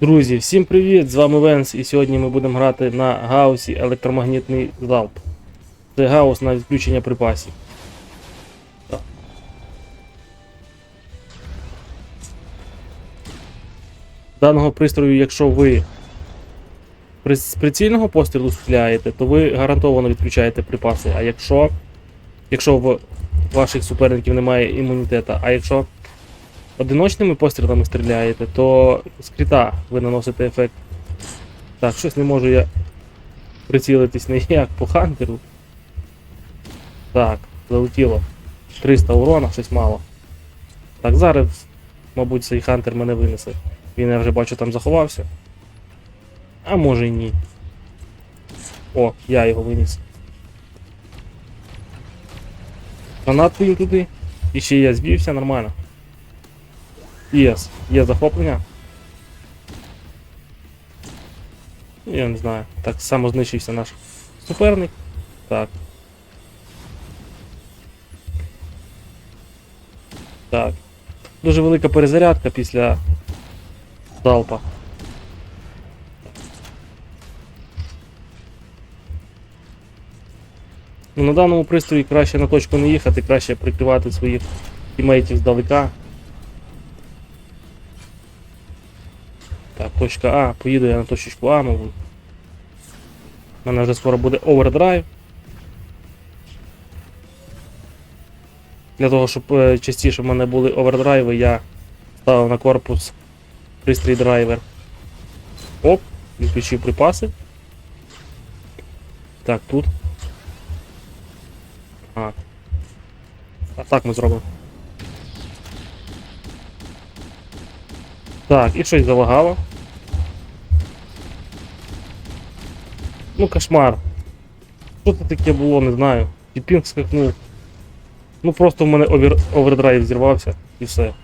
Друзі, всім привіт! З вами Венс, і сьогодні ми будемо грати на гаусі електромагнітний залп. Це гаус на відключення припасів. Так. Даного пристрою, якщо ви з прицільного пострілу стріляєте, то ви гарантовано відключаєте припаси. А якщо, якщо в ваших суперників немає імунітета, а якщо одиночними пострілами стріляєте, то з кріта ви наносите ефект. Так, щось не можу я прицілитись ніяк по хантеру. Так, залетіло. 300 урона, щось мало. Так, зараз, мабуть, цей хантер мене винесе. Він я вже бачу там заховався. А може і ні. О, я його виніс. Гранатку їм туди. І ще я збився нормально. Єс, є захоплення. Я не знаю. Так само знищився наш суперник. Так. Так. Дуже велика перезарядка після залпа. Ну, на даному пристрої краще на точку не їхати, краще прикривати своїх тімейтів здалека. Точка А, поїду я на точечку А, мабуть. У мене вже скоро буде овердрайв. Для того, щоб е, частіше в мене були овердрайви, я ставив на корпус пристрій драйвер. Оп, відключив припаси. Так, тут. А. А так ми зробимо. Так, і щось залагало. Ну, кошмар. Що це таке було, не знаю. І пінг скакнув. Ну просто в мене овер... овердрайв зірвався і все.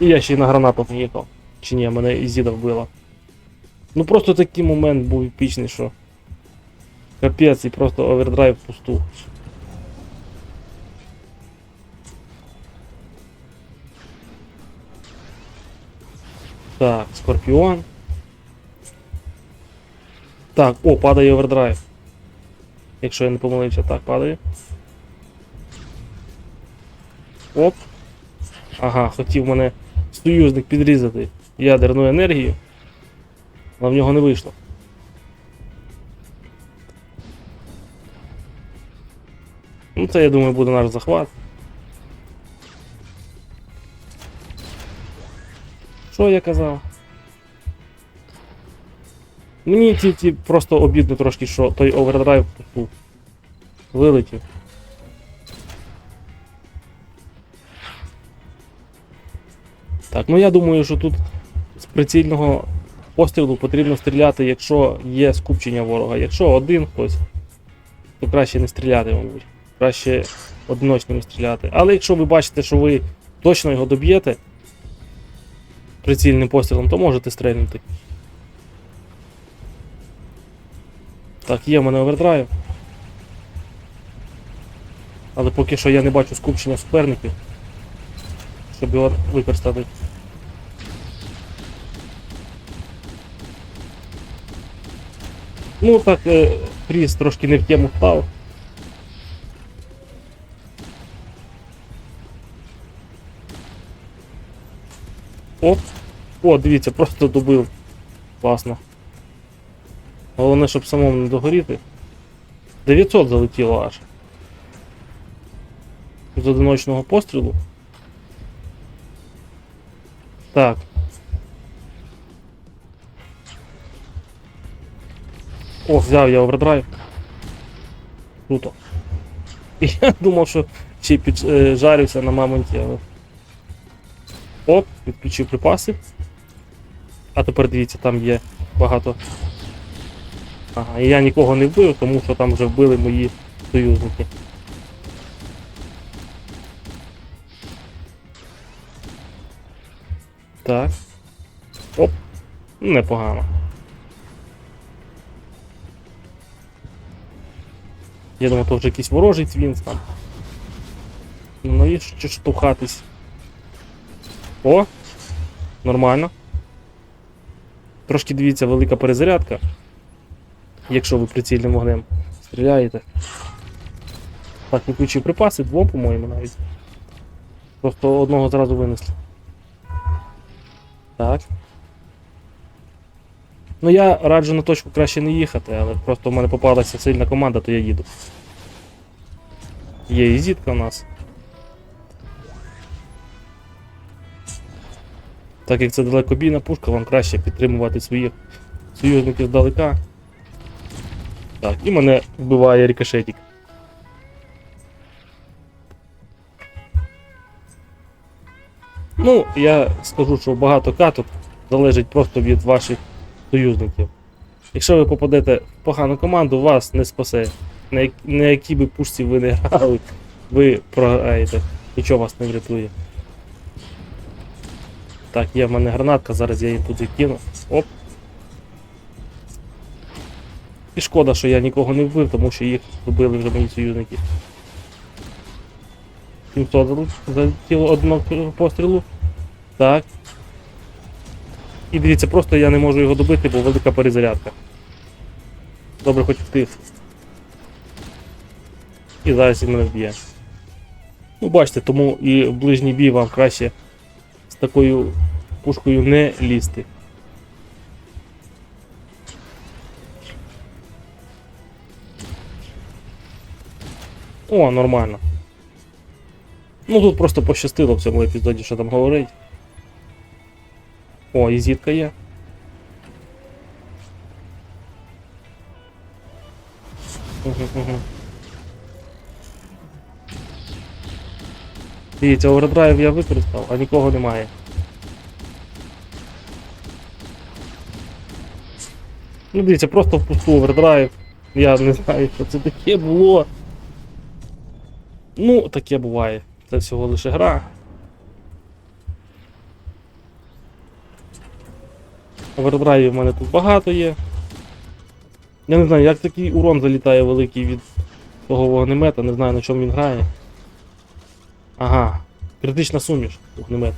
І я ще й на гранату поїхав. Чи ні, мене зіда вбила. Ну просто такий момент був епічний, що. Капець і просто овердрайв пусту. Так, Скорпіон. Так, о, падає овердрайв. Якщо я не помилився, так, падає. Оп. Ага, хотів мене союзник підрізати ядерну енергію. Але в нього не вийшло. Ну це я думаю буде наш захват. Що я казав? Мені ті, ті просто обідно трошки, що той овердрайв пусту. Вилетів. Так, ну я думаю, що тут з прицільного пострілу потрібно стріляти, якщо є скупчення ворога. Якщо один хтось, то краще не стріляти, мабуть. Краще одиночними стріляти. Але якщо ви бачите, що ви точно його доб'єте прицільним пострілом, то можете стрельнути. Так, є в мене овердрайв. Але поки що я не бачу скупчення суперників, щоб його використати. Ну так, е, Кріс трошки не в тему впав. Оп. О, дивіться, просто добив. Класно. Головне, щоб самому не догоріти. 900 залетіло аж. З одиночного пострілу. Так. О, взяв я овердрайв. Круто. Я думав, що ще піджарюся на мамонті, але. Оп, відключив припаси. А тепер дивіться, там є багато. Ага, і я нікого не вбив, тому що там вже вбили мої союзники. Так. Оп. Непогано. Я думаю, то вже якийсь ворожий цвінс там. Ну навіщо штовхатись? О! Нормально. Трошки дивіться, велика перезарядка. Якщо ви прицільним вогнем стріляєте. Так, виключив припаси, двом, по-моєму, навіть. Просто одного зразу винесли. Так. Ну я раджу на точку краще не їхати, але просто в мене попалася сильна команда, то я їду. Є і зітка у нас. Так як це далекобійна пушка, вам краще підтримувати своїх союзників здалека. Так, і мене вбиває рикошетик. Ну, я скажу, що багато каток залежить просто від ваших союзників. Якщо ви попадете в погану команду, вас не спасе. На, як- на якій би пушці ви не грали, ви програєте. Нічого вас не врятує. Так, є в мене гранатка, зараз я її туди кину. Оп. Шкода, що я нікого не вбив, тому що їх вбили вже мої союзники. 700 залу- залетіло одного пострілу. Так. І дивіться, просто я не можу його добити, бо велика перезарядка. Добре, хоч втих. І зараз він мене вб'є. Ну, бачите, тому і в ближній бій вам краще з такою пушкою не лізти. О, нормально. Ну тут просто пощастило в цьому епізоді, що там говорить. О, і зітка є. Дивіться, овердрайв я використав, а нікого немає. Ну дивіться, просто впусту овердрайв. Я не знаю, що це таке було. Ну, таке буває. Це всього лише гра. Овердрайвів в мене тут багато є. Я не знаю, як такий урон залітає великий від того вогнемета, не знаю на чому він грає. Ага, критична суміш вогнемет.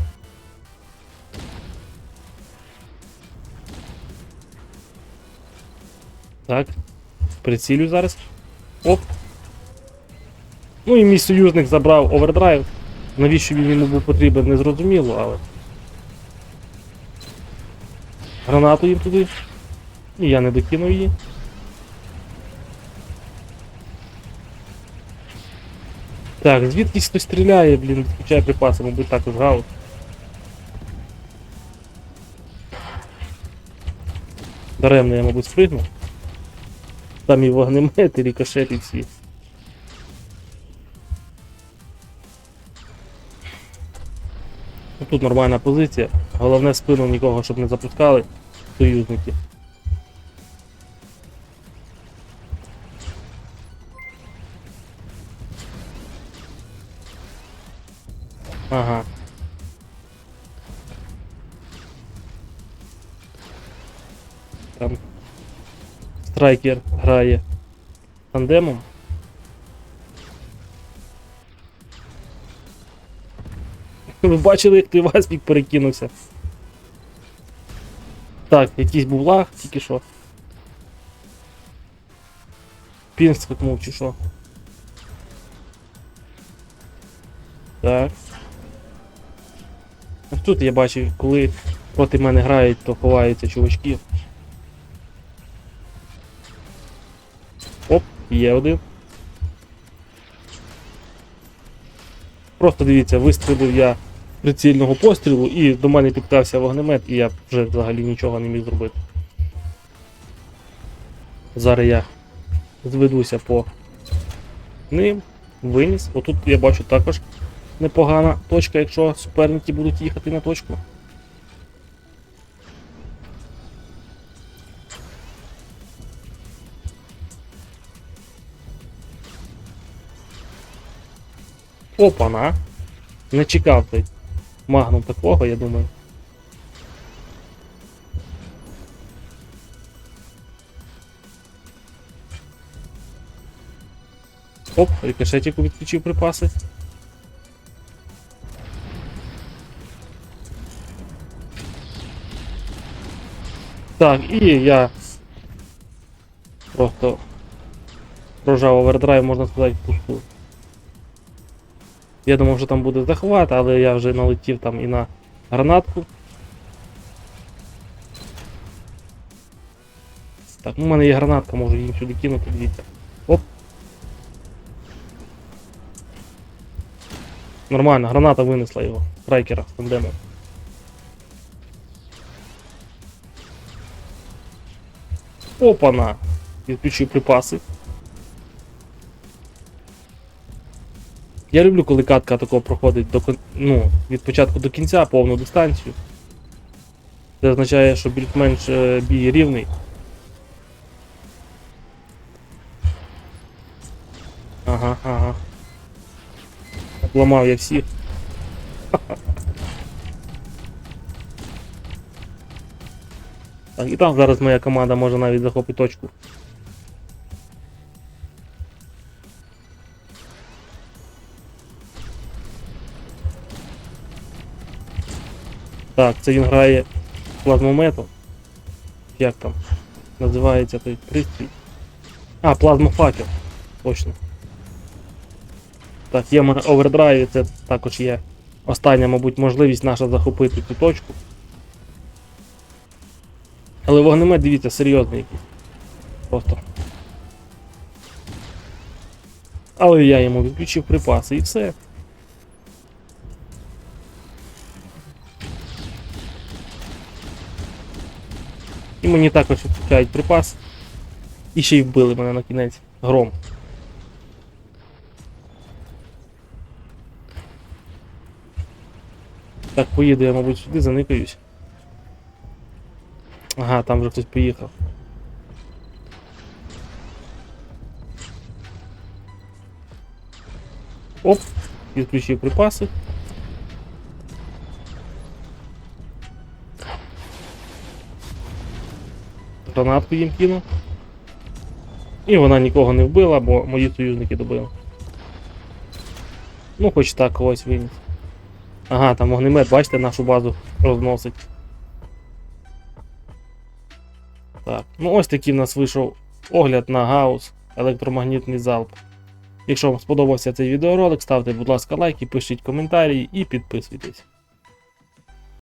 Так, прицілю зараз. Оп. Ну і мій союзник забрав овердрайв. Навіщо він йому був потрібен, не зрозуміло, але. Гранату їм туди. І я не докинув її. Так, звідкись хтось стріляє, блін, відключає припаси, мабуть, також гаут. Даремно я, мабуть, спригнув. Там і вогнемет, і рикошет, і всі. Тут нормальна позиція. Головне спину нікого, щоб не запускали союзники. Ага. Там страйкер грає тандемом. Ви бачили, як той Васпік перекинувся. Так, якийсь був лаг, тільки що. Пінг скакнув чи що. Так. Тут я бачив, коли проти мене грають, то ховаються чувачки. Оп, є один. Просто дивіться, вистрілив я прицільного пострілу і до мене підкрався вогнемет, і я вже взагалі нічого не міг зробити. Зараз я зведуся по ним, виніс. Отут я бачу також непогана точка, якщо суперники будуть їхати на точку. Опана. Не чекав той магнум такого, я думаю. Оп, рикошетику відключив припаси. Так, і я просто прожав овердрайв, можна сказати, пусту. Я думав, що там буде захват, але я вже налетів там і на гранатку. Так, ну в мене є гранатка, можу її сюди кинути, дивіться. Оп. Нормально, граната винесла його. Страйкера з тандемом. Опана! Відключив припаси. Я люблю, коли катка такого проходить до ну, від початку до кінця повну дистанцію. Це означає, що більш-менш е, бій рівний. Ага, ага. Обламав я всіх. Так, і там зараз моя команда може навіть захопити точку. Так, це він грає плазмометом. Як там? Називається той пристрій. А, плазмофакел. Точно. Так, є мене овердрайв, це також є остання, мабуть, можливість наша захопити цю точку. Але вогнемет, дивіться, серйозний якийсь. Просто. Але я йому відключив припаси і все. Мені також відключають припас. І ще й вбили мене на кінець. Гром. Так, поїду я, мабуть, сюди, заникаюсь. Ага, там вже хтось поїхав. Оп, відключив припаси. Гранатку їм кинув. І вона нікого не вбила, бо мої союзники добили. Ну, хоч так когось виніс. Ага, там вогнемет, бачите, нашу базу розносить. Так, ну ось такий в нас вийшов огляд на гаус електромагнітний залп. Якщо вам сподобався цей відеоролик, ставте, будь ласка, лайки, пишіть коментарі і підписуйтесь.